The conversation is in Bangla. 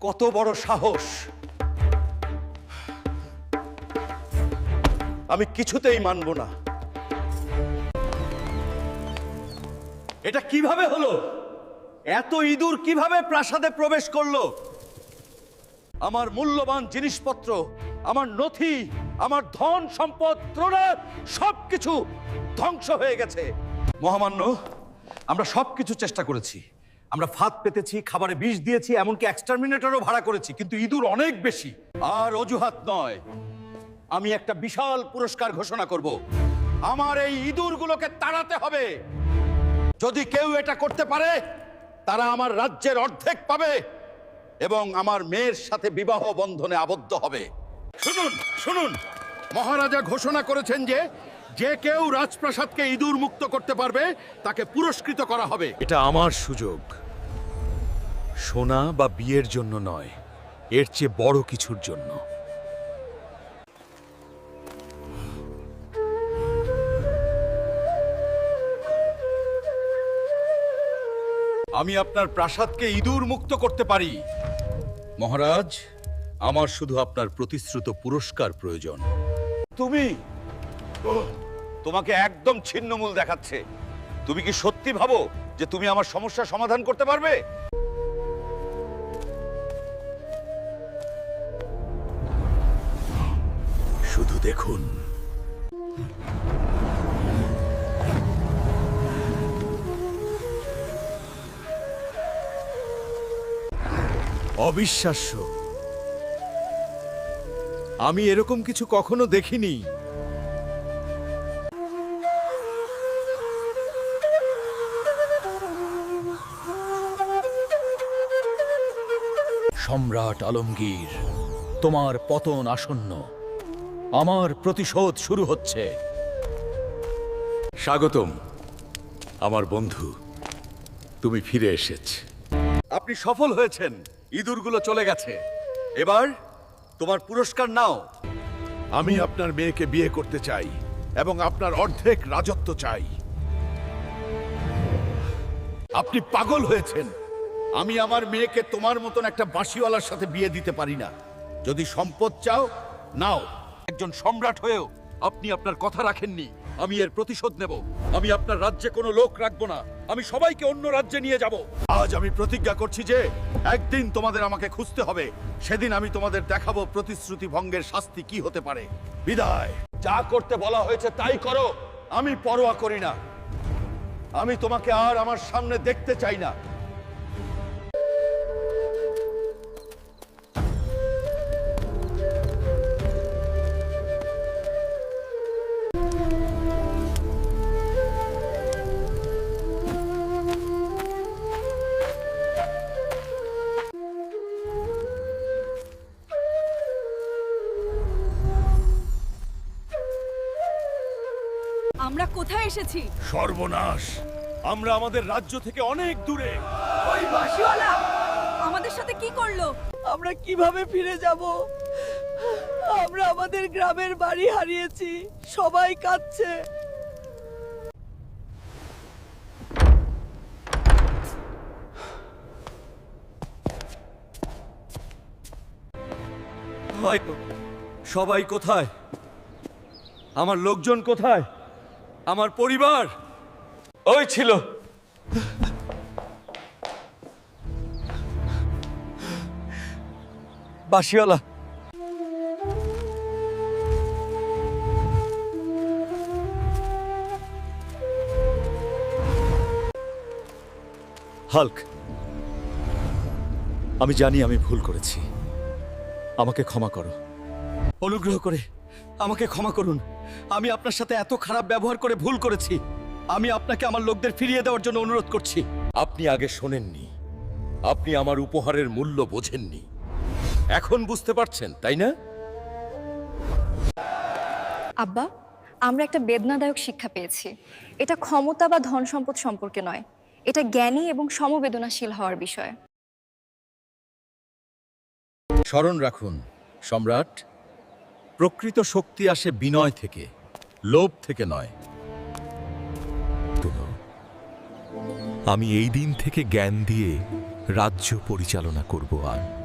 কত বড় সাহস। আমি কিছুতেই মানব না। এটা কীভাবে হলো? এত ইঁদুর কীভাবে প্রাসাদে প্রবেশ করল? আমার মূল্যবান জিনিসপত্র, আমার নথি, আমার ধন, সম্পদ ত্রোড়ার সবকিছু ধ্বংস হয়ে গেছে। মহামান্য, আমরা সবকিছু চেষ্টা করেছি। আমরা ফাঁদ পেতেছি, খাবারে বিষ দিয়েছি, এমনকি এক্সটারমিনেটরও ভাড়া করেছি, কিন্তু ইঁদুর অনেক বেশি। আর অজুহাত নয়, আমি একটা বিশাল পুরস্কার ঘোষণা করব। আমার এই ইঁদুরগুলোকে তাড়াতে হবে। যদি কেউ এটা করতে পারে, তারা আমার রাজ্যের অর্ধেক পাবে এবং আমার মেয়ের সাথে বিবাহ বন্ধনে আবদ্ধ হবে। শুনুন শুনুন। মহারাজা ঘোষণা করেছেন যে যে কেউ রাজপ্রাসাদকে ইঁদুর মুক্ত করতে পারবে তাকে পুরস্কৃত করা হবে। এটা আমার সুযোগ। সোনা বা বিয়ের জন্য নয় এর চেয়ে বড় কিছুর জন্য। আমি আপনার প্রাসাদকে ইঁদুর মুক্ত করতে পারি। মহারাজ আমার শুধু আপনার প্রতিশ্রুত পুরস্কার প্রয়োজন। তুমি? তোমাকে একদম ছিন্নমূল দেখাচ্ছে। তুমি কি সত্যি ভাবো যে তুমি আমার সমস্যার সমাধান করতে পারবে? শুধু দেখুন। অবিশ্বাস্য। আমি এরকম কিছু কখনো দেখিনি। সম্রাট আলমগীর তোমার পতন আসন্ন। আমার প্রতিশোধ শুরু হচ্ছে। স্বাগতম আমার বন্ধু। তুমি ফিরে এসেছ। আপনি সফল হয়েছেন। ইঁদুরগুলো চলে গেছে। এবার তোমার পুরস্কার নাও। আমি আপনার মেয়েকে বিয়ে করতে চাই এবং আপনার অর্ধেক রাজত্ব চাই। আপনি পাগল হয়েছেন। আমি আমার মেয়েকে তোমার মতন একটা বাঁশিওয়ালার সাথে বিয়ে দিতে পারি না। যদি সম্পদ চাও, নাও। একজন সম্রাট হয়েও আপনি আপনার কথা রাখেননি। আমি এর প্রতিশোধ নেব। আমি আপনার রাজ্যে কোনো লোক রাখব না। আমি সবাইকে অন্য রাজ্যে নিয়ে যাব। আজ আমি প্রতিজ্ঞা করছি যে, একদিন তোমাদের আমাকে খুঁজতে হবে। সেদিন আমি তোমাদের দেখাবো প্রতিশ্রুতি ভঙ্গের শাস্তি কি হতে পারে। বিদায়। যা করতে বলা হয়েছে তাই করো। আমি পরোয়া করি না। আমি তোমাকে আর আমার সামনে দেখতে চাই না। আমরা কোথায় এসেছি? সর্বনাশ। আমরা আমাদের রাজ্য থেকে অনেক দূরে। ওই বাসিওয়ালা আমাদের সাথে কি করল? আমরা কীভাবে ফিরে যাব? আমরা আমাদের গ্রামের বাড়ি হারিয়েছি। সবাই কাঁদছে। ভাই সবাই কোথায়? আমার লোকজন কোথায়? আমার পরিবার। ওই ছিল। বাসিওয়ালা হাল্ক, আমি জানি আমি ভুল করেছি। আমাকে ক্ষমা করো। অনুগ্রহ করে আমাকে ক্ষমা করুন। আমি আপনার সাথে এত খারাপ ব্যবহার করে ভুল করেছি। আমি আপনাকে আমার লোকদের ফিরিয়ে দেওয়ার জন্য অনুরোধ করছি। আপনি আগে শোনেননি। আপনি আমার উপহারের মূল্য বোঝেননি। এখন বুঝতে পারছেন তাই না? আব্বা আমরা একটা বেদনাদায়ক শিক্ষা পেয়েছি। এটা ক্ষমতা বা ধন সম্পদ সম্পর্কে নয়। এটা জ্ঞানী এবং সমবেদনাশীল হওয়ার বিষয়। স্মরণ রাখুন সম্রাট। প্রকৃত শক্তি আসে বিনয় থেকে, লোভ থেকে নয়। আমি এই দিন থেকে জ্ঞান দিয়ে রাজ্য পরিচালনা করব আর।